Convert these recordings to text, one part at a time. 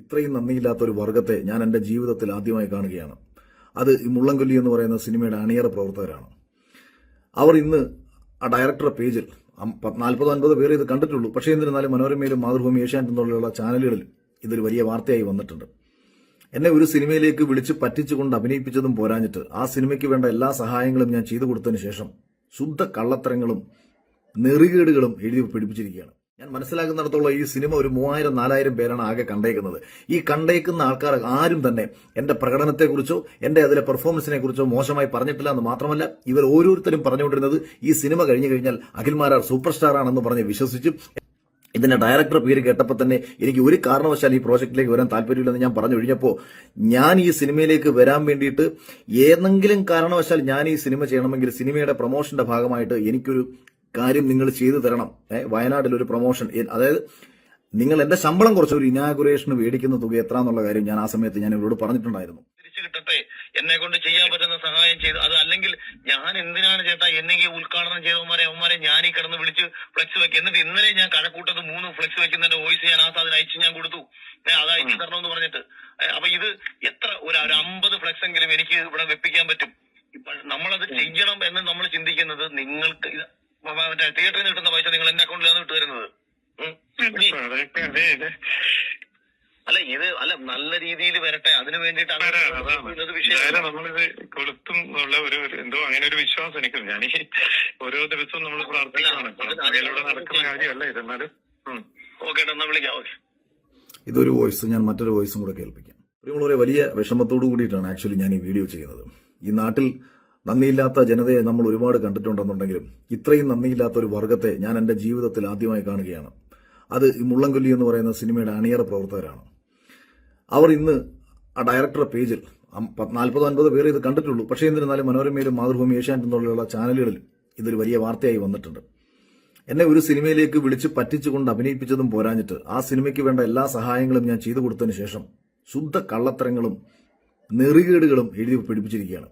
ഇത്രയും നന്ദിയില്ലാത്ത ഒരു വർഗത്തെ ഞാൻ എന്റെ ജീവിതത്തിൽ ആദ്യമായി കാണുകയാണ്. അത് ഈ മുള്ളംകൊല്ലി എന്ന് പറയുന്ന സിനിമയുടെ അണിയറ പ്രവർത്തകരാണ്. അവർ ഇന്ന് ആ ഡയറക്ടറുടെ പേജിൽ നാൽപ്പത് അൻപത് പേര് ഇത് കണ്ടിട്ടുള്ളൂ. പക്ഷേ എന്നിരുന്നാലും മനോരമയിലും മാതൃഭൂമി ഏഷ്യാനെറ്റ് എന്നുള്ള ചാനലുകളിൽ ഇതൊരു വലിയ വാർത്തയായി വന്നിട്ടുണ്ട്. എന്നെ ഒരു സിനിമയിലേക്ക് വിളിച്ച് പറ്റിച്ചുകൊണ്ട് അഭിനയിപ്പിച്ചതും പോരാഞ്ഞിട്ട് ആ സിനിമയ്ക്ക് വേണ്ട എല്ലാ സഹായങ്ങളും ഞാൻ ചെയ്തു കൊടുത്തതിന് ശേഷം ശുദ്ധ കള്ളത്തരങ്ങളും നെറികേടുകളും എഴുതി പിടിപ്പിച്ചിരിക്കുകയാണ്. ഞാൻ മനസ്സിലാക്കുന്നിടത്തോളം ഈ സിനിമ ഒരു മൂവായിരം നാലായിരം പേരാണ് ആകെ കണ്ടേക്കുന്നത്. ഈ കണ്ടേക്കുന്ന ആൾക്കാർ ആരും തന്നെ എന്റെ പ്രകടനത്തെക്കുറിച്ചോ എന്റെ അതിലെ പെർഫോമൻസിനെ കുറിച്ചോ മോശമായി പറഞ്ഞിട്ടില്ല എന്ന് മാത്രമല്ല ഇവർ ഓരോരുത്തരും പറഞ്ഞുകൊണ്ടിരുന്നത് ഈ സിനിമ കഴിഞ്ഞു കഴിഞ്ഞാൽ അഖിൽമാരാർ സൂപ്പർ സ്റ്റാർ ആണെന്ന് പറഞ്ഞ് വിശ്വസിച്ചു ഇതിന്റെ ഡയറക്ടർ പേര് കേട്ടപ്പോൾ തന്നെ എനിക്ക് ഒരു കാരണവശാൽ ഈ പ്രോജക്റ്റിലേക്ക് വരാൻ താല്പര്യമില്ലെന്ന് ഞാൻ പറഞ്ഞു കഴിഞ്ഞപ്പോൾ ഞാൻ ഈ സിനിമയിലേക്ക് വരാൻ വേണ്ടിയിട്ട് ഏതെങ്കിലും കാരണവശാൽ ഞാൻ ഈ സിനിമ ചെയ്യണമെങ്കിൽ സിനിമയുടെ പ്രൊമോഷന്റെ ഭാഗമായിട്ട് എനിക്കൊരു കാര്യം നിങ്ങൾ ചെയ്തു തരണം. വയനാട്ടിൽ ഒരു പ്രൊമോഷൻ അതായത് നിങ്ങൾ എന്റെ ശമ്പളം കുറച്ച് ഒരു ഇനാഗുറേഷന് മേടിക്കുന്ന തുക എത്ര എന്നുള്ള കാര്യം ഞാൻ ആ സമയത്ത് ഞാൻ ഇവരോട് പറഞ്ഞിട്ടുണ്ടായിരുന്നു. തിരിച്ചു കിട്ടട്ടെ. എന്നെ കൊണ്ട് ചെയ്യാൻ പറ്റുന്ന സഹായം ചെയ്തു അത് അല്ലെങ്കിൽ ഞാൻ എന്തിനാണ് ചേട്ടാ എന്നെങ്കിൽ ഉദ്ഘാടനം ചെയ്തവന്മാരെ അവന്മാരെ ഞാൻ ഈ കിടന്ന് വിളിച്ച് ഫ്ലെക്സ് വെക്കും. എന്നിട്ട് ഇന്നലെ ഞാൻ കഴക്കൂട്ടത്ത് മൂന്ന് ഫ്ലെക്സ് വെക്കുന്നതിന്റെ വോയിസ് ഞാൻ ആ സാധനം അയച്ച് ഞാൻ കൊടുത്തു. അത് അയച്ചു തരണം എന്ന് പറഞ്ഞിട്ട്. അപ്പൊ ഇത് എത്ര ഒരു ഒരു അമ്പത് ഫ്ലെക്സ് എങ്കിലും എനിക്ക് ഇവിടെ വെപ്പിക്കാൻ പറ്റും. നമ്മളത് ചെയ്യണം എന്ന് നമ്മൾ ചിന്തിക്കുന്നത് നിങ്ങൾക്ക് മറ്റേ തിയേറ്ററിൽ നിന്ന് കിട്ടുന്ന പൈസ നിങ്ങൾ എന്റെ അക്കൗണ്ടിലാണ് ഇട്ട് തരുന്നത്. അല്ല ഇത് അല്ല നല്ല രീതിയിൽ വരട്ടെ. അതിനു വേണ്ടിയിട്ടാണ് നമ്മളിത് കൊളുത്തും ഉള്ള ഒരു എന്തോ അങ്ങനെ ഒരു വിശ്വാസം എനിക്ക് ഞാൻ ഈ ഓരോ ദിവസവും നമ്മൾ പ്രാർത്ഥിക്കുകയാണ്. നടക്കുന്ന കാര്യമല്ല ഇത്. എന്നാലും ഉം. ഓക്കെ എന്നാ വിളിക്കാം. ഓക്കെ. ഇതൊരു വോയിസ്. ഞാൻ മറ്റൊരു വോയിസും കൂടെ കേൾപ്പിക്കാം. പ്രിയമുള്ളവരെ വലിയ വിഷമത്തോടു കൂടിയിട്ടാണ് ആക്ച്വലി ഞാൻ ഈ വീഡിയോ ചെയ്യുന്നത്. ഈ നാട്ടിൽ നന്ദിയില്ലാത്ത ജനതയെ നമ്മൾ ഒരുപാട് കണ്ടിട്ടുണ്ടെന്നുണ്ടെങ്കിലും ഇത്രയും നന്ദിയില്ലാത്ത ഒരു വർഗത്തെ ഞാൻ എന്റെ ജീവിതത്തിൽ ആദ്യമായി കാണുകയാണ്. അത് ഈ മുള്ളംകൊല്ലി എന്ന് പറയുന്ന സിനിമയുടെ അണിയറ പ്രവർത്തകരാണ്. അവർ ഇന്ന് ആ ഡയറക്ടറുടെ പേജിൽ നാൽപ്പതോ അൻപതോ പേര് ഇത് കണ്ടിട്ടുള്ളൂ. പക്ഷേ എന്നിരുന്നാലും മനോരമയിലും മാതൃഭൂമി ഏഷ്യാനെറ്റ് എന്നുള്ള ചാനലുകളിൽ ഇതൊരു വലിയ വാർത്തയായി വന്നിട്ടുണ്ട്. എന്നെ ഒരു സിനിമയിലേക്ക് വിളിച്ച് പറ്റിച്ചുകൊണ്ട് അഭിനയിപ്പിച്ചതും പോരാഞ്ഞിട്ട് ആ സിനിമയ്ക്ക് വേണ്ട എല്ലാ സഹായങ്ങളും ഞാൻ ചെയ്തു കൊടുത്തതിന് ശേഷം ശുദ്ധ കള്ളത്തരങ്ങളും നെറികേടുകളും എഴുതി പിടിപ്പിച്ചിരിക്കുകയാണ്.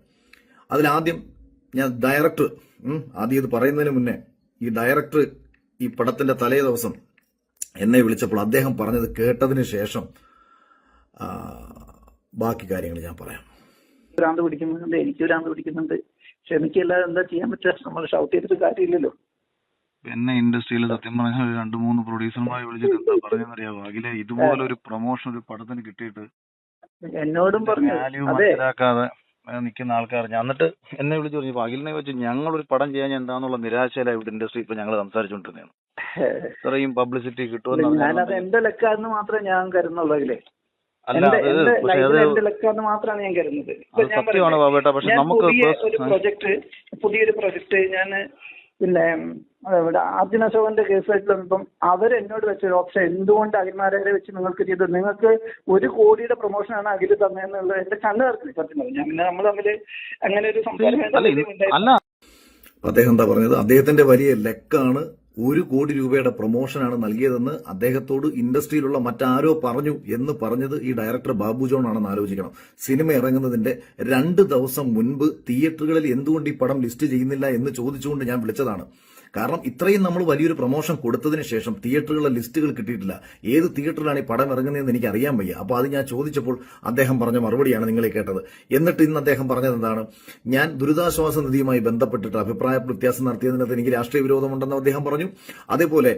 അതിലാദ്യം ഞാൻ ഡയറക്ടർ ആദ്യം ഇത് പറയുന്നതിന് മുന്നേ ഈ ഡയറക്ടർ ഈ പടത്തിന്റെ തലേ ദിവസം എന്നെ വിളിച്ചപ്പോൾ അദ്ദേഹം പറഞ്ഞത് കേട്ടതിന് ശേഷം ബാക്കി കാര്യങ്ങൾ ഞാൻ പറയാം. ഭ്രാന്ത് പിടിക്കുന്നുണ്ട് എനിക്ക് ഭ്രാന്ത് പിടിക്കുന്നുണ്ട്. ക്ഷമിക്കല്ലാതെ എന്താ ചെയ്യാൻ പറ്റുക? നമ്മൾ ഷൗട്ട് ചെയ്തിട്ട് കാര്യമില്ലല്ലോ. എന്നെ ഇൻഡസ്ട്രിയിൽ സത്യം പറഞ്ഞാൽ രണ്ടു മൂന്ന് പ്രൊഡ്യൂസർമാരെ വിളിച്ചിട്ട് എന്താ പറഞ്ഞെന്നറിയാവോ അഖിലെ ഇതുപോലെ ഒരു പ്രൊമോഷൻ ഒരു പടത്തിന് കിട്ടിയിട്ട് എന്നോടും പറഞ്ഞു. മനസ്സിലാക്കാതെ നിൽക്കുന്ന ആൾക്കാർ. ഞാൻ എന്നിട്ട് എന്നെ വിളിച്ചു പറഞ്ഞു അഖിലിനെ വെച്ച് ഞങ്ങൾ ഒരു പടം ചെയ്യാൻ എന്താന്നുള്ള നിരാശയിലായി ഇവിടെ ഇൻഡസ്ട്രി ഇപ്പൊ ഞങ്ങൾ സംസാരിച്ചുകൊണ്ടിരുന്നത് ഇത്രയും പബ്ലിസിറ്റി കിട്ടുമെന്ന് ഞാനത് എന്റെ ലക്കാന്ന് മാത്രമേ ഞാൻ കരുതുന്നുള്ളൂ സത്യമാണ് ബാബേട്ട പക്ഷെ നമുക്ക് ഒരു പ്രൊജക്ട് പുതിയൊരു പ്രൊജക്ട് ഞാൻ പിന്നെ ഇവിടെ അർജുൻ അശോകന്റെ കേസായിട്ട് വന്നപ്പം അവരെന്നോട് വെച്ച ഒരു ഓപ്ഷൻ എന്തുകൊണ്ട് അഖിൽമാരെ വെച്ച് നിങ്ങൾക്ക് ചെയ്തത്? നിങ്ങൾക്ക് ഒരു കോടിയുടെ പ്രൊമോഷനാണ് അഖിൽ തന്നതെന്നുള്ളത് എന്റെ കണ്ണു തറക്കി സത്യം പറഞ്ഞു ഞാൻ പിന്നെ നമ്മൾ തമ്മിൽ അങ്ങനെ ഒരു സംസാരം അദ്ദേഹം എന്താ പറഞ്ഞത്? അദ്ദേഹത്തിന്റെ വലിയ ലെക്കാണ് ഒരു കോടി രൂപയുടെ പ്രൊമോഷനാണ് നൽകിയതെന്ന് അദ്ദേഹത്തോട് ഇൻഡസ്ട്രിയിലുള്ള മറ്റാരോ പറഞ്ഞു എന്ന് പറഞ്ഞത് ഈ ഡയറക്ടർ ബാബു ജോൺ ആണെന്ന് ആലോചിക്കണം. സിനിമ ഇറങ്ങുന്നതിന്റെ രണ്ട് ദിവസം മുൻപ് തിയേറ്ററുകളിൽ എന്തുകൊണ്ട് ഈ പടം ലിസ്റ്റ് ചെയ്യുന്നില്ല എന്ന് ചോദിച്ചുകൊണ്ട് ഞാൻ വിളിച്ചതാണ്. കാരണം ഇത്രയും നമ്മൾ വലിയൊരു പ്രൊമോഷൻ കൊടുത്തതിന് ശേഷം തിയേറ്ററുകളുടെ ലിസ്റ്റുകൾ കിട്ടിയിട്ടില്ല. ഏത് തിയേറ്ററിലാണ് ഈ പടം ഇറങ്ങുന്നതെന്ന് എനിക്ക് അറിയാൻ വയ്യ. അപ്പോൾ അത് ഞാൻ ചോദിച്ചപ്പോൾ അദ്ദേഹം പറഞ്ഞ മറുപടിയാണ് നിങ്ങളെ കേട്ടത്. എന്നിട്ട് ഇന്ന് അദ്ദേഹം പറഞ്ഞത് എന്താണ്? ഞാൻ ദുരിതാശ്വാസ നിധിയുമായി ബന്ധപ്പെട്ടിട്ട് അഭിപ്രായ വ്യത്യാസം നടത്തിയതിനകത്ത് എനിക്ക് രാഷ്ട്രീയ വിരോധമുണ്ടെന്ന് അദ്ദേഹം പറഞ്ഞു. അതേപോലെ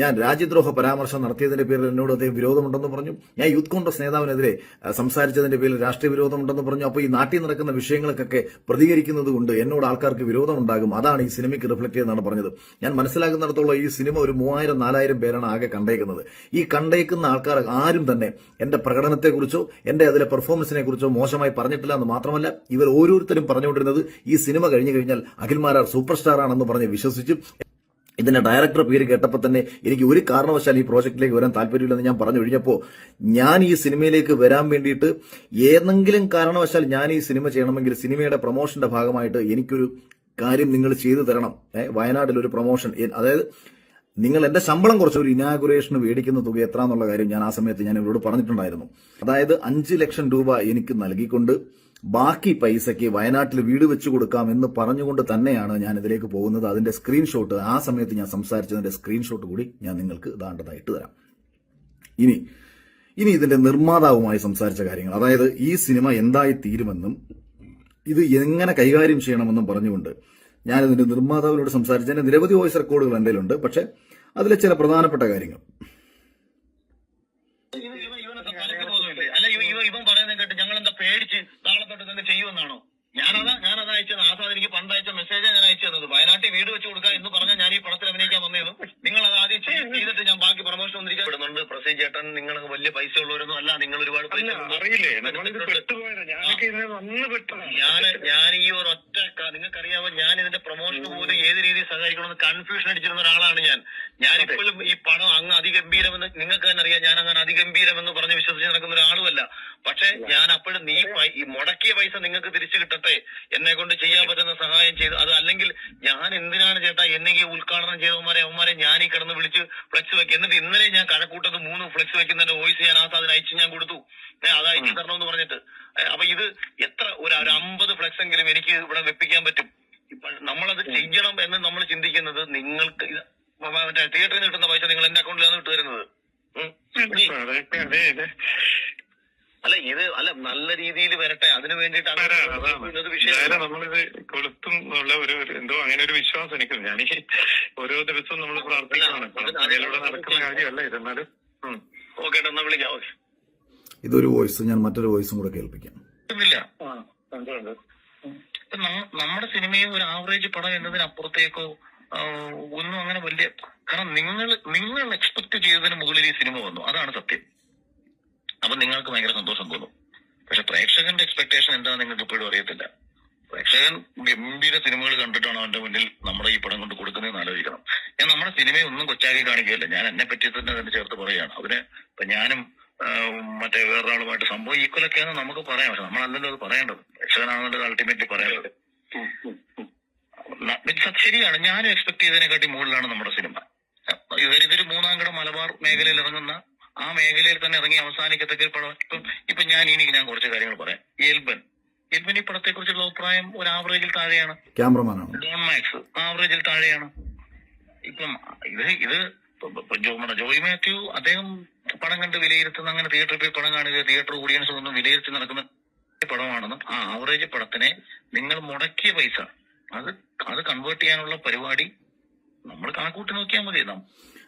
ഞാൻ രാജ്യദ്രോഹ പരാമർശം നടത്തിയതിന്റെ പേരിൽ എന്നോട് അദ്ദേഹം വിരോധമുണ്ടെന്ന് പറഞ്ഞു. ഞാൻ യൂത്ത് കോൺഗ്രസ് നേതാവിനെതിരെ സംസാരിച്ചതിന്റെ പേരിൽ രാഷ്ട്രീയ വിരോധമുണ്ടെന്ന് പറഞ്ഞു. അപ്പോൾ ഈ നാട്ടിൽ നടക്കുന്ന വിഷയങ്ങൾക്കൊക്കെ പ്രതികരിക്കുന്നത് കൊണ്ട് എന്നോട് ആൾക്കാർക്ക് വിരോധമുണ്ടാകും. അതാണ് ഈ സിനിമയ്ക്ക് റിഫ്ലക്ട് ചെയ്തെന്നാണ് പറഞ്ഞത്. ഞാൻ മനസ്സിലാക്കുന്നിടത്തോളം ഈ സിനിമ ഒരു മൂവായിരം നാലായിരം പേരാണ് ആകെ കണ്ടേക്കുന്നത്. ഈ കണ്ടേക്കുന്ന ആൾക്കാർ ആരും തന്നെ എന്റെ പ്രകടനത്തെക്കുറിച്ചോ എന്റെ അതിലെ പെർഫോമൻസിനെ കുറിച്ചോ മോശമായി പറഞ്ഞിട്ടില്ല എന്ന് മാത്രമല്ല ഇവർ ഓരോരുത്തരും പറഞ്ഞുകൊണ്ടിരുന്നത് ഈ സിനിമ കഴിഞ്ഞു കഴിഞ്ഞാൽ അഖിൽമാരാർ സൂപ്പർ സ്റ്റാർ ആണെന്ന് പറഞ്ഞ് വിശ്വസിച്ചു ഇതിന്റെ ഡയറക്ടർ പേര് കേട്ടപ്പോൾ തന്നെ എനിക്ക് ഒരു കാരണവശാൽ ഈ പ്രോജക്റ്റിലേക്ക് വരാൻ താല്പര്യമില്ലെന്ന് ഞാൻ പറഞ്ഞു കഴിഞ്ഞപ്പോൾ ഞാൻ ഈ സിനിമയിലേക്ക് വരാൻ വേണ്ടിയിട്ട് ഏതെങ്കിലും കാരണവശാൽ ഞാൻ ഈ സിനിമ ചെയ്യണമെങ്കിൽ സിനിമയുടെ പ്രൊമോഷന്റെ ഭാഗമായിട്ട് എനിക്കൊരു കാര്യം നിങ്ങൾ ചെയ്തു തരണം. വയനാട്ടിൽ ഒരു പ്രൊമോഷൻ അതായത് നിങ്ങൾ എന്റെ ശമ്പളം കുറച്ച് ഒരു ഇനാഗുറേഷന് മേടിക്കുന്ന തുക എത്ര എന്നുള്ള കാര്യം ഞാൻ ആ സമയത്ത് ഞാൻ ഇവരോട് പറഞ്ഞിട്ടുണ്ടായിരുന്നു. അതായത് അഞ്ച് ലക്ഷം രൂപ എനിക്ക് നൽകിക്കൊണ്ട് ബാക്കി പൈസയ്ക്ക് വയനാട്ടിൽ വീട് വെച്ചു കൊടുക്കാം എന്ന് പറഞ്ഞുകൊണ്ട് തന്നെയാണ് ഞാൻ ഇതിലേക്ക് പോകുന്നത്. അതിന്റെ സ്ക്രീൻഷോട്ട് ആ സമയത്ത് ഞാൻ സംസാരിച്ചതിന്റെ സ്ക്രീൻഷോട്ട് കൂടി ഞാൻ നിങ്ങൾക്ക് ഇതാണ്ടതായിട്ട് തരാം. ഇനി ഇനി ഇതിന്റെ നിർമ്മാതാവുമായി സംസാരിച്ച കാര്യങ്ങൾ. അതായത് ഈ സിനിമ എന്തായി തീരുമെന്നും ഇത് എങ്ങനെ കൈകാര്യം ചെയ്യണമെന്നും പറഞ്ഞുകൊണ്ട് ഞാൻ ഇതിന്റെ നിർമ്മാതാവിനോട് സംസാരിച്ചതിന്റെ നിരവധി വോയിസ് റെക്കോർഡുകൾ എന്റെ പക്ഷെ അതിലെ ചില പ്രധാനപ്പെട്ട കാര്യങ്ങൾ. അയച്ചത് ആസാദ് എനിക്ക് പണ്ട് അയച്ച മെസ്സേജാ ഞാൻ അയച്ചു തന്നത്. വയനാട്ടിൽ വീട് വെച്ച് കൊടുക്കുക എന്ന് പറഞ്ഞാൽ ഞാൻ ഈ പടത്തിൽ അഭിനയിക്കാൻ വന്നതും നിങ്ങൾ അത് ആദ്യം ചെയ്ത് ചെയ്തിട്ട് ഞാൻ ബാക്കി പ്രൊമോഷൻ വന്നിരിക്കുന്നുണ്ട് പ്രസീജ് ചേട്ടൻ നിങ്ങൾ വലിയ പൈസ ഉള്ളവരൊന്നും അല്ല. നിങ്ങൾ ഒരുപാട് പൈസ ഞാൻ ഞാൻ ഈ ഒരു ഒറ്റ നിങ്ങൾക്കറിയാമോ ഞാൻ ഇതിന്റെ പ്രൊമോഷൻ പോലും ഏത് രീതിയിൽ സഹായിക്കണമെന്ന് കൺഫ്യൂഷൻ അടിച്ചിരുന്ന ഒരാളാണ് ഞാൻ. ഞാൻ ഇപ്പോഴും ഈ പണം അങ്ങ് അതിഗംഭീരമെന്ന് നിങ്ങൾക്ക് തന്നെ അറിയാം. ഞാൻ അങ്ങനെ അതിഗംഭീരമെന്ന് പറഞ്ഞ് വിശ്വസിച്ച് നടക്കുന്ന ഒരാളുമല്ല. പക്ഷെ ഞാൻ അപ്പോഴും നീ ഈ മുടക്കിയ പൈസ നിങ്ങൾക്ക് തിരിച്ചു കിട്ടട്ടെ. എന്നെ കൊണ്ട് ചെയ്യാൻ പറ്റുന്ന സഹായം ചെയ്തു അത് അല്ലെങ്കിൽ ഞാൻ എന്തിനാണ് ചേട്ടാ എന്നെ ഈ ഉദ്ഘാടനം ചെയ്തവന്മാരെ അവന്മാരെ ഞാൻ ഈ കിടന്ന് വിളിച്ച് ഫ്ലെക്സ് വെക്കും എന്നിട്ട് ഇന്നലെ ഞാൻ കഴക്കൂട്ടത്ത് മൂന്ന് ഫ്ലെക്സ് വെക്കുന്നതിന്റെ വോയിസ് ഞാൻ ആ സാധനം അയച്ച് ഞാൻ കൊടുത്തു. അത് അയച്ചു തരണമെന്ന് പറഞ്ഞിട്ട്. അപ്പൊ ഇത് എത്ര ഒരു അമ്പത് ഫ്ലെക്സ് എങ്കിലും എനിക്ക് ഇവിടെ വെപ്പിക്കാൻ പറ്റും. നമ്മളത് ചെയ്യണം എന്ന് നമ്മൾ ചിന്തിക്കുന്നത് നിങ്ങൾക്ക് മറ്റേ തിയേറ്ററിൽ കിട്ടുന്ന പൈസ നിങ്ങൾ എന്റെ അക്കൗണ്ടിലാണ് ഇട്ട് തരുന്നത്. അല്ല ഇത് അല്ല നല്ല രീതിയിൽ വരട്ടെ. അതിനു വേണ്ടിയിട്ടാണ് നമ്മളിത് കൊളുത്തും എന്നുള്ള ഒരു എന്തോ അങ്ങനെ ഒരു വിശ്വാസം എനിക്ക് ഞാൻ ഓരോ ദിവസവും നമ്മൾ പ്രാർത്ഥിക്കുകയാണ്. അതിലൂടെ നടക്കുന്ന കാര്യമല്ല ഇതെന്നാലും. ഓക്കെ എന്നാ വിളിക്കാം ഓക്കെ. ഇതൊരു വോയിസ്. ഞാൻ മറ്റൊരു വോയിസും കൂടെ കേൾപ്പിക്കാം. ഇല്ല ആ, ഉണ്ട്, ഉണ്ട്. നമ്മ- നമ്മുടെ സിനിമയും ഒരു ആവറേജ് പടം എന്നതിനപ്പുറത്തേക്കോ ഒന്നും അങ്ങനെ വലിയ കാരണം നിങ്ങൾ നിങ്ങൾ എക്സ്പെക്ട് ചെയ്തതിന് മുകളിൽ ഈ സിനിമ വന്നു. അതാണ് സത്യം. അപ്പൊ നിങ്ങൾക്ക് ഭയങ്കര സന്തോഷം തോന്നും. പക്ഷെ പ്രേക്ഷകന്റെ എക്സ്പെക്ടേഷൻ എന്താണെന്ന് നിങ്ങൾക്ക് ഇപ്പോഴും അറിയത്തില്ല. പ്രേക്ഷകൻ ഗംഭീര സിനിമകൾ കണ്ടിട്ടാണ് അവന്റെ മുന്നിൽ നമ്മുടെ ഈ പടം കൊണ്ട് കൊടുക്കുന്നതെന്ന് ആലോചിക്കണം. ഞാൻ നമ്മുടെ സിനിമയെ ഒന്നും കൊച്ചാക്കി കാണിക്കുകയല്ല. ഞാൻ എന്നെ പറ്റി തന്നെ തന്നെ ചേർത്ത് പറയുകയാണ്. അവന് ഇപ്പൊ ഞാനും മറ്റേ വേറൊരാളുമായിട്ട് സംഭവം ഈക്വലൊക്കെയാണെന്ന് നമുക്ക് പറയാം. പക്ഷെ നമ്മളല്ലല്ലോ അത് പറയേണ്ടത്. പ്രേക്ഷകനാണെന്നുള്ളത് അൾട്ടിമേറ്റ്ലി പറയേണ്ടത് ഉം, ഉം, ഉം. ന- ഇത് സത്യം ശരിയാണ്. ഞാൻ എക്സ്പെക്ട് ചെയ്തതിനെക്കാട്ടി മുകളിലാണ് നമ്മുടെ സിനിമ. ഇവരിതൊരു ഇതൊരു മൂന്നാംകട മലബാർ മേഖലയിൽ ഇറങ്ങുന്ന ആ മേഖലയിൽ തന്നെ ഇറങ്ങി അവസാനിക്കത്തക്ക പടം. ഇപ്പം ഇപ്പൊ ഞാൻ ഇനി ഞാൻ കുറച്ച് കാര്യങ്ങൾ പറയാം. എൽബൻ. എൽബൻ ഈ പടത്തെ കുറിച്ചുള്ള അഭിപ്രായം ഒരു ആവറേജിൽ താഴെയാണ്. Don max. ആവറേജിൽ താഴെയാണ്. ഇപ്പം ഇത് ഇത് ജോയി മാത്യു അദ്ദേഹം പടം കണ്ട് വിലയിരുത്തുന്ന അങ്ങനെ തിയേറ്ററിൽ പോയി പടം കാണുക തിയേറ്റർ ഓഡിയൻസ് ഒന്നും വിലയിരുത്തി നടക്കുന്ന പടമാണെന്നും ആ ആവറേജ് പടത്തിനെ നിങ്ങൾ മുടക്കിയ പൈസ അത് അത് കൺവേർട്ട് ചെയ്യാനുള്ള പരിപാടി നമ്മൾ കണക്കൂട്ടി നോക്കിയാൽ മതി.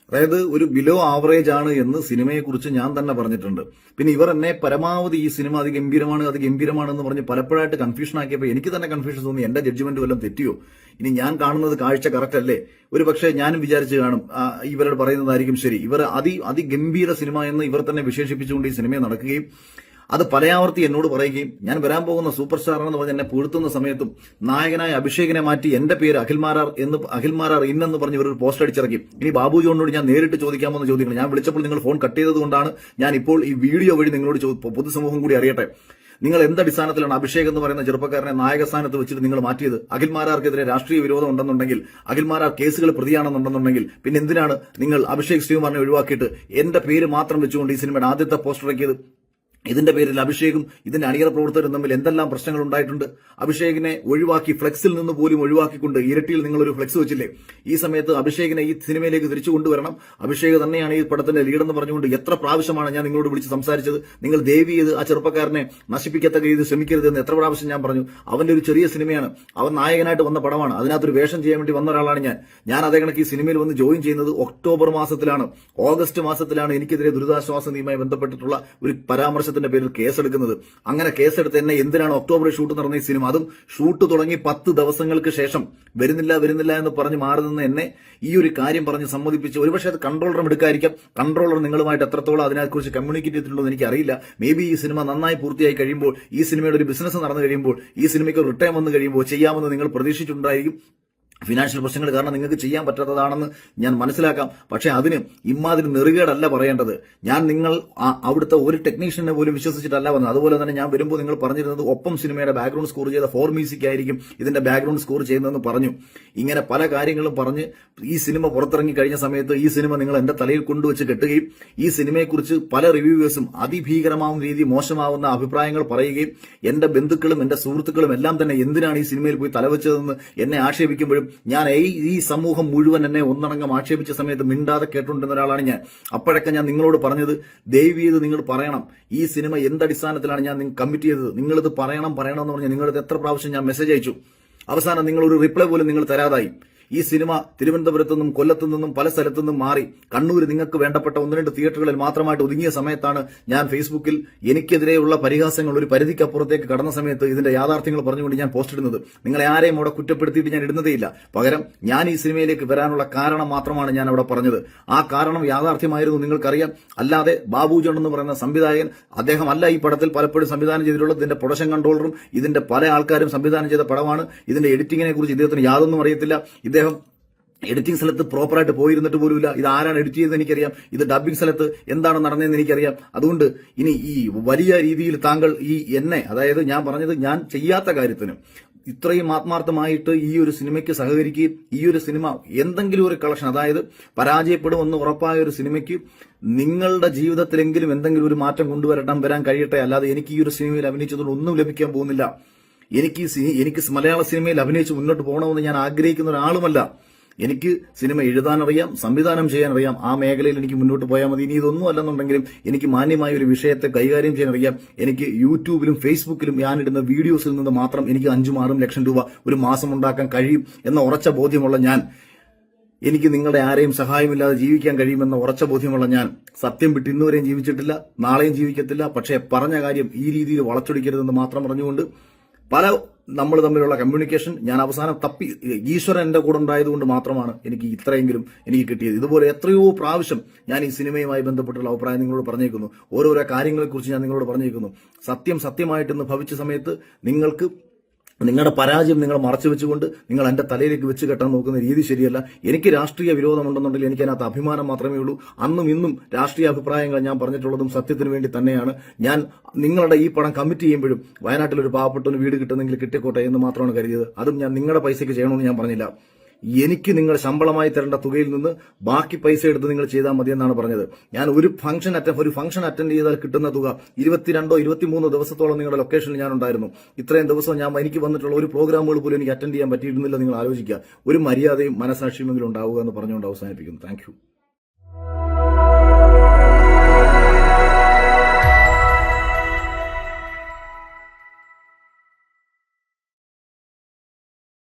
അതായത് ഒരു ബിലോ ആവറേജ് ആണ് എന്ന് സിനിമയെക്കുറിച്ച് ഞാൻ തന്നെ പറഞ്ഞിട്ടുണ്ട്. പിന്നെ ഇവർ എന്നെ പരമാവധി ഈ സിനിമ അത് ഗംഭീരമാണ് അത് ഗംഭീരമാണ് എന്ന് പറഞ്ഞ് പലപ്പോഴായിട്ട് കൺഫ്യൂഷൻ ആക്കിയപ്പോൾ എനിക്ക് തന്നെ കൺഫ്യൂഷൻ തോന്നി. എന്റെ ജഡ്ജ്മെന്റ് വല്ലതും തെറ്റിയോ? ഇനി ഞാൻ കാണുന്നത് കാഴ്ച കറക്റ്റ് അല്ലേ? ഒരു പക്ഷേ ഞാനും വിചാരിച്ച് കാണും ഇവരോട് പറയുന്നതായിരിക്കും ശരി. ഇവർ അതി അതിഗംഭീര സിനിമ എന്ന് ഇവർ തന്നെ വിശേഷിപ്പിച്ചുകൊണ്ട് ഈ സിനിമയെ നടക്കുകയും അത് പലയാവർത്തി എന്നോട് പറയുകയും ഞാൻ വരാൻ പോകുന്ന സൂപ്പർ സ്റ്റാറാണെന്ന് പറഞ്ഞ് എന്നെ പുഴുത്തുന്ന സമയത്തും നായകനായ അഭിഷേകിനെ മാറ്റി എന്റെ പേര് അഖിൽമാരാർ എന്ന് അഖിൽമാരാർ ഇന്നെന്ന് പറഞ്ഞ് ഒരു പോസ്റ്റ് അടിച്ചിറക്കി. ഇനി ബാബു ജോണിനോട് ഞാൻ നേരിട്ട് ചോദിക്കാമെന്ന് ചോദിക്കണം ഞാൻ വിളിച്ചപ്പോൾ നിങ്ങൾ ഫോൺ കട്ട് ചെയ്തതുകൊണ്ടാണ് ഞാൻ ഇപ്പോൾ ഈ വീഡിയോ വഴി നിങ്ങളോട് പൊതുസമൂഹം കൂടി അറിയട്ടെ. നിങ്ങൾ എന്തടിസ്ഥാനത്തിലാണ് അഭിഷേക് എന്ന് പറയുന്ന ചെറുപ്പക്കാരനെ നായകസ്ഥാനത്ത് വെച്ചിട്ട് നിങ്ങൾ മാറ്റിയത്? അഖിൽമാരാർക്കെതിരെ രാഷ്ട്രീയ വിരോധം ഉണ്ടെന്നുണ്ടെങ്കിൽ അഖിൽമാരാർ കേസുകൾ പ്രതിയാണെന്നുണ്ടെന്നുണ്ടെങ്കിൽ പിന്നെ എന്തിനാണ് നിങ്ങൾ അഭിഷേക് ശ്രീകുമാറിനെ ഒഴിവാക്കിയിട്ട് എന്റെ പേര് മാത്രം വെച്ചുകൊണ്ട് ഈ സിനിമയുടെ ആദ്യത്തെ പോസ്റ്റർ ഇറക്കിയത്? ഇതിന്റെ പേരിൽ അഭിഷേകും ഇതിന്റെ അണിയറ പ്രവർത്തകരും തമ്മിൽ എന്തെല്ലാം പ്രശ്നങ്ങൾ ഉണ്ടായിട്ടുണ്ട്? അഭിഷേകിനെ ഒഴിവാക്കി ഫ്ലെക്സിൽ നിന്ന് പോലും ഒഴിവാക്കിക്കൊണ്ട് ഇരട്ടിയിൽ നിങ്ങളൊരു ഫ്ലെക്സ് വെച്ചില്ലേ? ഈ സമയത്ത് അഭിഷേകിനെ ഈ സിനിമയിലേക്ക് തിരിച്ചു കൊണ്ടുവരണം. അഭിഷേക് തന്നെയാണ് ഈ പടത്തിന്റെ ലീഡെന്ന് പറഞ്ഞുകൊണ്ട് എത്ര പ്രാവശ്യമാണ് ഞാൻ നിങ്ങളോട് വിളിച്ച് സംസാരിച്ചത്? നിങ്ങൾ ദേവി ചെയ്ത് ആ ചെറുപ്പക്കാരനെ നശിപ്പിക്കത്തക്ക രീതിയിൽ ശ്രമിക്കരുതെന്ന് എത്ര പ്രാവശ്യം ഞാൻ പറഞ്ഞു. അവന്റെ ഒരു ചെറിയ സിനിമയാണ്. അവൻ നായകനായിട്ട് വന്ന പടമാണ്. അതിനകത്തൊരു വേഷം ചെയ്യാൻ വേണ്ടി വന്ന ഒരാളാണ് ഞാൻ. ഞാൻ അതേ കണക്ക് ഈ സിനിമയിൽ വന്ന് ജോയിൻ ചെയ്യുന്നത് ഒക്ടോബർ മാസത്തിലാണ്. ഓഗസ്റ്റ് മാസത്തിലാണ് എനിക്കെതിരെ ദുരിതാശ്വാസ നിയമമായി ബന്ധപ്പെട്ടിട്ടുള്ള ഒരു പരാമർശത്തിന്റെ പേരിൽ കേസെടുക്കുന്നത്. അങ്ങനെ കേസെടുത്ത് എന്നെ എന്തിനാണ് ഒക്ടോബറിൽ ഷൂട്ട് നടന്ന ഈ സിനിമ? അതും ഷൂട്ട് തുടങ്ങി പത്ത് ദിവസങ്ങൾക്ക് ശേഷം. വരുന്നില്ല വരുന്നില്ല എന്ന് പറഞ്ഞ് മാറി എന്നെ ഈ ഒരു കാര്യം പറഞ്ഞ് സമ്മതിപ്പിച്ച് ഒരുപക്ഷെ അത് കൺട്രോളറും എടുക്കാതിരിക്കാം. കൺട്രോളർ നിങ്ങളുമായിട്ട് എത്രത്തോളം അതിനെക്കുറിച്ച് കമ്മ്യൂണിക്കേറ്റ് ചെയ്തിട്ടുണ്ടോ എന്ന് എനിക്കറിയില്ല. മേ ബി ഈ സിനിമ നന്നായി പൂർത്തിയായി കഴിയുമ്പോൾ ഈ സിനിമയുടെ ഒരു ബിസിനസ് നടന്നു കഴിയുമ്പോൾ ഈ സിനിമയ്ക്ക് റിട്ടേൺ വന്നു കഴിയുമ്പോൾ ചെയ്യാമെന്ന് നിങ്ങൾ പ്രതീക്ഷിച്ചിട്ടുണ്ടായിരിക്കും. ഫിനാൻഷ്യൽ പ്രശ്നങ്ങൾ കാരണം നിങ്ങൾക്ക് ചെയ്യാൻ പറ്റാത്തതാണെന്ന് ഞാൻ മനസ്സിലാക്കാം. പക്ഷേ അതിന് ഇമാതിരി നെറുകേടല്ല പറയേണ്ടത്. ഞാൻ നിങ്ങൾ അവിടുത്തെ ഒരു ടെക്നീഷ്യനെ പോലും വിശ്വസിച്ചിട്ടല്ല വന്നത്. അതുപോലെ തന്നെ ഞാൻ വരുമ്പോൾ നിങ്ങൾ പറഞ്ഞിരുന്നത് ഒപ്പം സിനിമയുടെ ബാക്ക്ഗ്രൗണ്ട് സ്കോർ ചെയ്ത ഫോർ മ്യൂസിക് ആയിരിക്കും ഇതിന്റെ ബാക്ക്ഗ്രൗണ്ട് സ്കോർ ചെയ്യുന്നതെന്ന് പറഞ്ഞു. ഇങ്ങനെ പല കാര്യങ്ങളും പറഞ്ഞ് ഈ സിനിമ പുറത്തിറങ്ങി കഴിഞ്ഞ സമയത്ത് ഈ സിനിമ നിങ്ങൾ എന്റെ തലയിൽ കൊണ്ടുവച്ച് കെട്ടുകയും ഈ സിനിമയെക്കുറിച്ച് പല റിവ്യൂവേഴ്സും അതിഭീകരമാവുന്ന രീതി മോശമാവുന്ന അഭിപ്രായങ്ങൾ പറയുകയും എന്റെ ബന്ധുക്കളും എന്റെ സുഹൃത്തുക്കളും എല്ലാം തന്നെ എന്തിനാണ് ഈ സിനിമയിൽ പോയി തലവെച്ചതെന്ന് എന്നെ ആക്ഷേപിക്കുമ്പോഴും ഞാൻ ഈ സമൂഹം മുഴുവൻ എന്നെ ഒന്നടങ്കം ആക്ഷേപിച്ച സമയത്ത് മിണ്ടാതെ കേട്ടുകൊണ്ടിരുന്ന ഒരാളാണ് ഞാൻ. അപ്പോഴൊക്കെ ഞാൻ നിങ്ങളോട് പറഞ്ഞത് ദയവ് ചെയ്ത് നിങ്ങൾ പറയണം. ഈ സിനിമ എന്തടിസ്ഥാനത്തിലാണ് ഞാൻ കമ്മിറ്റ് ചെയ്തത്? നിങ്ങളിത് പറയണം പറയണം എന്ന് പറഞ്ഞാൽ നിങ്ങളത് എത്ര പ്രാവശ്യം ഞാൻ മെസ്സേജ് അയച്ചു? അവസാനം നിങ്ങളൊരു റിപ്ലൈ പോലും നിങ്ങൾ തരാതായി. ഈ സിനിമ തിരുവനന്തപുരത്തു നിന്നും കൊല്ലത്തു നിന്നും പല സ്ഥലത്തു നിന്നും മാറി കണ്ണൂർ നിങ്ങൾക്ക് വേണ്ടപ്പെട്ട ഒന്ന് രണ്ട് തിയേറ്ററുകളിൽ മാത്രമായിട്ട് ഒതുങ്ങിയ സമയത്താണ് ഞാൻ ഫേസ്ബുക്കിൽ എനിക്കെതിരെയുള്ള പരിഹാസങ്ങൾ ഒരു പരിധിക്കപ്പുറത്തേക്ക് കടന്ന സമയത്ത് ഇതിന്റെ യാഥാർത്ഥ്യങ്ങൾ പറഞ്ഞുകൊണ്ട് ഞാൻ പോസ്റ്റ് ഇടുന്നത്. നിങ്ങളെ ആരെയും അവിടെ കുറ്റപ്പെടുത്തിയിട്ട് ഞാൻ ഇടുന്നതേയില്ല. പകരം ഞാൻ ഈ സിനിമയിലേക്ക് വരാനുള്ള കാരണം മാത്രമാണ് ഞാൻ അവിടെ പറഞ്ഞത്. ആ കാരണം യാഥാർത്ഥ്യമായിരുന്നു നിങ്ങൾക്കറിയാം. അല്ലാതെ ബാബു ജോൺ എന്ന് പറയുന്ന സംവിധായകൻ അദ്ദേഹം അല്ല ഈ പടത്തിൽ പലപ്പോഴും സംവിധാനം ചെയ്തിട്ടുള്ളത്. ഇതിന്റെ പ്രൊഡക്ഷൻ കൺട്രോളറും ഇതിന്റെ പല ആൾക്കാരും സംവിധാനം ചെയ്ത പടമാണ്. ഇതിന്റെ എഡിറ്റിങ്ങിനെ കുറിച്ച് ഇദ്ദേഹത്തിന് യാതൊന്നും അറിയത്തില്ല. ഇദ്ദേഹം എഡിറ്റിംഗ് സ്ഥലത്ത് പ്രോപ്പറായിട്ട് പോയിരുന്നിട്ട് പോലുമില്ല. ഇത് ആരാണ് എഡിറ്റ് ചെയ്തതെന്ന് എനിക്കറിയാം. ഇത് ഡബ്ബിംഗ് സ്ഥലത്ത് എന്താണ് നടന്നതെന്ന് എനിക്കറിയാം. അതുകൊണ്ട് ഇനി ഈ വലിയ രീതിയിൽ താങ്കൾ ഈ എന്നെ അതായത് ഞാൻ പറഞ്ഞത് ഞാൻ ചെയ്യാത്ത കാര്യത്തിന് ഇത്രയും ആത്മാർത്ഥമായിട്ട് ഈ ഒരു സിനിമയ്ക്ക് സഹകരിക്കുകയും ഈ ഒരു സിനിമ എന്തെങ്കിലും ഒരു കളക്ഷൻ അതായത് പരാജയപ്പെടുമെന്ന് ഉറപ്പായ ഒരു സിനിമയ്ക്ക് നിങ്ങളുടെ ജീവിതത്തിലെങ്കിലും എന്തെങ്കിലും ഒരു മാറ്റം കൊണ്ടുവരട്ടാൻ വരാൻ കഴിയട്ടെ. അല്ലാതെ എനിക്ക് ഈ ഒരു സിനിമയിൽ അഭിനയിച്ചതുകൊണ്ട് ഒന്നും ലഭിക്കാൻ പോകുന്നില്ല. എനിക്ക് എനിക്ക് മലയാള സിനിമയിൽ അഭിനയിച്ച് മുന്നോട്ട് പോകണമെന്ന് ഞാൻ ആഗ്രഹിക്കുന്ന ഒരാളുമല്ല. എനിക്ക് സിനിമ എഴുതാനറിയാം സംവിധാനം ചെയ്യാനറിയാം. ആ മേഖലയിൽ എനിക്ക് മുന്നോട്ട് പോയാൽ മതി. ഇനി ഇതൊന്നും അല്ലെന്നുണ്ടെങ്കിലും എനിക്ക് മാന്യമായ ഒരു വിഷയത്തെ കൈകാര്യം ചെയ്യാനറിയാം. എനിക്ക് യൂട്യൂബിലും ഫേസ്ബുക്കിലും ഞാൻ ഇടുന്ന വീഡിയോസിൽ നിന്ന് മാത്രം എനിക്ക് അഞ്ചും ആറും ലക്ഷം രൂപ ഒരു മാസം ഉണ്ടാക്കാൻ കഴിയും എന്ന ഉറച്ച ബോധ്യമുള്ള ഞാൻ. എനിക്ക് നിങ്ങളുടെ ആരെയും സഹായമില്ലാതെ ജീവിക്കാൻ കഴിയുമെന്ന ഉറച്ച ബോധ്യമുള്ള ഞാൻ. സത്യം വിട്ട് ഇന്നുവരെയും ജീവിച്ചിട്ടില്ല നാളെയും ജീവിക്കത്തില്ല. പക്ഷേ പറഞ്ഞ കാര്യം ഈ രീതിയിൽ വളച്ചൊടിക്കരുതെന്ന് മാത്രം പറഞ്ഞുകൊണ്ട് പല നമ്മൾ തമ്മിലുള്ള കമ്മ്യൂണിക്കേഷൻ ഞാൻ അവസാനം തപ്പി ഈശ്വരൻ എന്റെ കൂടെ ഉണ്ടായതുകൊണ്ട് മാത്രമാണ് എനിക്ക് ഇത്രയെങ്കിലും എനിക്ക് കിട്ടിയത്. ഇതുപോലെ എത്രയോ പ്രാവശ്യം ഞാൻ ഈ സിനിമയുമായി ബന്ധപ്പെട്ടുള്ള അഭിപ്രായം നിങ്ങളോട് പറഞ്ഞേക്കുന്നു. ഓരോരോ കാര്യങ്ങളെക്കുറിച്ച് ഞാൻ നിങ്ങളോട് പറഞ്ഞേക്കുന്നു. സത്യം സത്യമായിട്ടെന്ന് ഭവിച്ച സമയത്ത് നിങ്ങൾക്ക് നിങ്ങളുടെ പരാജയം നിങ്ങൾ മറച്ചു വെച്ചുകൊണ്ട് നിങ്ങൾ എന്റെ തലയിലേക്ക് വെച്ച് കെട്ടാൻ നോക്കുന്ന രീതി ശരിയല്ല. എനിക്ക് രാഷ്ട്രീയ വിരോധമുണ്ടെന്നുണ്ടെങ്കിൽ എനിക്ക് അതിനകത്ത് അഭിമാനം മാത്രമേ ഉള്ളൂ. അന്നും ഇന്നും രാഷ്ട്രീയ അഭിപ്രായങ്ങൾ ഞാൻ പറഞ്ഞിട്ടുള്ളതും സത്യത്തിന് വേണ്ടി തന്നെയാണ്. ഞാൻ നിങ്ങളുടെ ഈ പണം കമ്മിറ്റ് ചെയ്യുമ്പോഴും വയനാട്ടിൽ ഒരു പാവപ്പെട്ടവന് വീട് കിട്ടുന്നെങ്കിൽ കിട്ടിക്കോട്ടെ എന്ന് മാത്രമാണ് കരുതിയത്. അതും ഞാൻ നിങ്ങളുടെ പൈസയ്ക്ക് ചെയ്യണമെന്ന് ഞാൻ പറഞ്ഞില്ല. എനിക്ക് നിങ്ങൾ ശമ്പളമായി തരേണ്ട തുകയിൽ നിന്ന് ബാക്കി പൈസ എടുത്ത് നിങ്ങൾ ചെയ്താൽ മതി എന്നാണ് പറഞ്ഞത്. ഞാൻ ഒരു ഫംഗ്ഷൻ അറ്റൻഡ് ഒരു ഫംഗ്ഷൻ അറ്റൻഡ് ചെയ്താൽ കിട്ടുന്ന തുക ഇരുപത്തിരണ്ടോ ഇരുപത്തിമൂന്നോ ദിവസത്തോളം നിങ്ങളുടെ ലൊക്കേഷനിൽ ഞാൻ ഉണ്ടായിരുന്നു ഇത്രയും ദിവസം ഞാൻ എനിക്ക് വന്നിട്ടുള്ള ഒരു പ്രോഗ്രാമുകൾ പോലും എനിക്ക് അറ്റൻഡ് ചെയ്യാൻ പറ്റിയിരുന്നില്ല നിങ്ങൾ ആലോചിക്കുക. ഒരു മര്യാദയും മനസാക്ഷിയുമെങ്കിലും ഉണ്ടാവുക എന്ന് പറഞ്ഞുകൊണ്ട് അവസാനിപ്പിക്കുന്നു. താങ്ക്